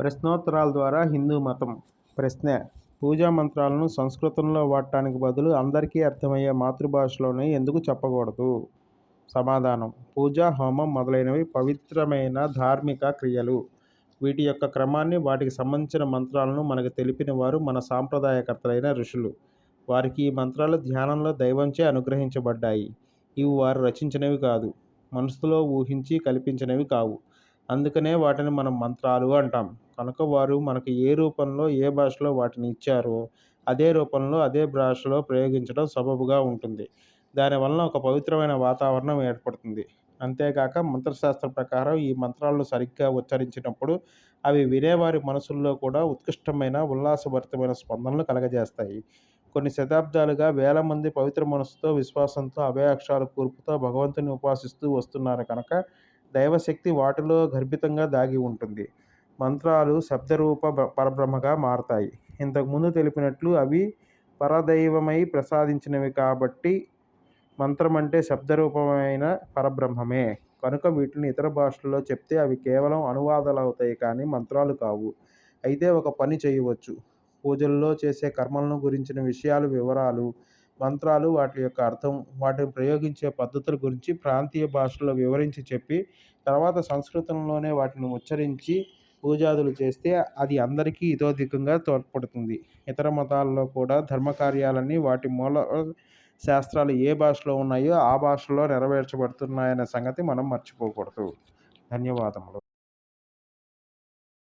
ప్రశ్నోత్తరాల ద్వారా హిందూ మతం. ప్రశ్న పూజా మంత్రాలను సంస్కృతంలో వాడటానికి బదులు అందరికీ అర్థమయ్యే మాతృభాషలోనే ఎందుకు చెప్పకూడదు? సమాధానం పూజ హోమం మొదలైనవి పవిత్రమైన ధార్మిక క్రియలు. వీటి యొక్క క్రమాన్ని వాటికి సంబంధించిన మంత్రాలను మనకు తెలిపిన వారు మన సాంప్రదాయకర్తలైన ఋషులు. వారికి ఈ మంత్రాలు ధ్యానంలో దైవంచే అనుగ్రహించబడ్డాయి. ఇవి వారు రచించినవి కాదు మనసులో ఊహించి కల్పించినవి కావు. అందుకనే వాటిని మనం మంత్రాలు అంటాం. కనుక వారు మనకు ఏ రూపంలో ఏ భాషలో వాటిని ఇచ్చారో అదే రూపంలో అదే భాషలో ప్రయోగించడం సబబుగా ఉంటుంది. దానివలన ఒక పవిత్రమైన వాతావరణం ఏర్పడుతుంది. అంతేకాక మంత్రశాస్త్రం ప్రకారం ఈ మంత్రాలను సరిగ్గా ఉచ్చరించినప్పుడు అవి వినేవారి మనసుల్లో కూడా ఉత్కృష్టమైన ఉల్లాసభరితమైన స్పందనలు కలగజేస్తాయి. కొన్ని శతాబ్దాలుగా వేల మంది పవిత్ర మనసుతో విశ్వాసంతో అభయాక్షాల కూర్పుతో భగవంతుని ఉపాసిస్తూ వస్తున్నారు కనుక దైవశక్తి వాటిలో గర్భితంగా దాగి ఉంటుంది. మంత్రాలు శబ్దరూప పరబ్రహ్మగా మారతాయి. ఇంతకుముందు తెలిపినట్లు అవి పరదైవమై ప్రసాదించినవి కాబట్టి మంత్రం అంటే శబ్దరూపమైన పరబ్రహ్మమే. కనుక వీటిని ఇతర భాషల్లో చెప్తే అవి కేవలం అనువాదాలు అవుతాయి కానీ మంత్రాలు కావు. అయితే ఒక పని చేయవచ్చు. పూజల్లో చేసే కర్మలను గురించిన విషయాలు వివరాలు మంత్రాలు వాటి యొక్క అర్థం వాటిని ప్రయోగించే పద్ధతుల గురించి ప్రాంతీయ భాషల్లో వివరించి చెప్పి తర్వాత సంస్కృతంలోనే వాటిని ఉచ్చరించి పూజాదులు చేస్తే అది అందరికీ ఇతోధికంగా తోడ్పడుతుంది. ఇతర మతాల్లో కూడా ధర్మకార్యాలన్నీ వాటి మూల శాస్త్రాలు ఏ భాషలో ఉన్నాయో ఆ భాషలో నెరవేర్చబడుతున్నాయనే సంగతి మనం మర్చిపోకూడదు. ధన్యవాదములు.